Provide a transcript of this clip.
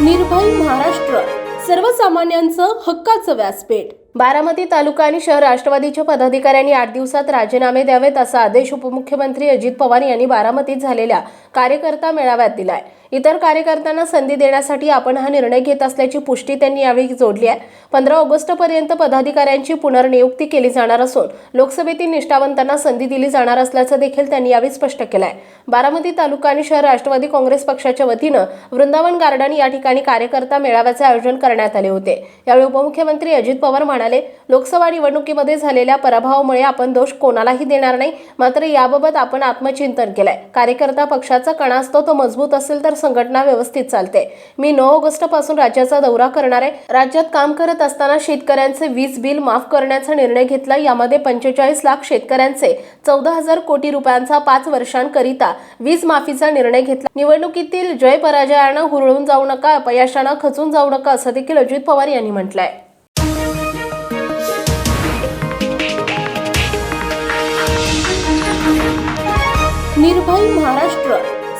निर्भय महाराष्ट्र. सर्वसामान्यांचं हक्काचं व्यासपीठ. बारामती तालुका आणि शहर राष्ट्रवादीच्या पदाधिकाऱ्यांनी आठ दिवसात राजीनामे द्यावेत असा आदेश उपमुख्यमंत्री अजित पवार यांनी बारामतीत झालेल्या कार्यकर्ता मेळाव्यात दिलाय. इतर कार्यकर्त्यांना संधी देण्यासाठी आपण हा निर्णय घेत असल्याची पुष्टी त्यांनी यावेळी जोडली आहे. पंधरा ऑगस्टपर्यंत पदाधिकाऱ्यांची पुनर्नियुक्ती केली जाणार असून लोकसभेतील निष्ठावंतांना संधी दिली जाणार असल्याचं देखील त्यांनी यावेळी स्पष्ट केलं आहे बारामती तालुका आणि शहर राष्ट्रवादी काँग्रेस पक्षाच्या वतीनं वृंदावन गार्डन या ठिकाणी कार्यकर्ता मेळाव्याचे आयोजन करण्यात आले होते. यावेळी उपमुख्यमंत्री अजित पवार म्हणाले लोकसभा निवडणुकीमध्ये झालेल्या पराभवामुळे आपण दोष कोणालाही देणार नाही मात्र याबाबत आपण आत्मचिंतन केलंय. कार्यकर्ता पक्षाचा कणा असतो तो मजबूत असेल तर संघटना व्यवस्थित चालते. मी नऊ ऑगस्टपासून राज्याचा दौरा करणार आहे. राज्यात काम करत असताना शेतकऱ्यांचे वीज बिल माफ करण्याचा निर्णय घेतला. यामध्ये पंचेचाळीस लाख शेतकऱ्यांचे चौदा हजार कोटी रुपयांचा पाच वर्षांकरिता वीज माफीचा निर्णय घेतला. निवडणुकीतील जय पराजयानं हुरळून जाऊ नका अपयशानं खचून जाऊ नका असं देखील अजित पवार यांनी म्हटलंय. निर्भय महाराष्ट्र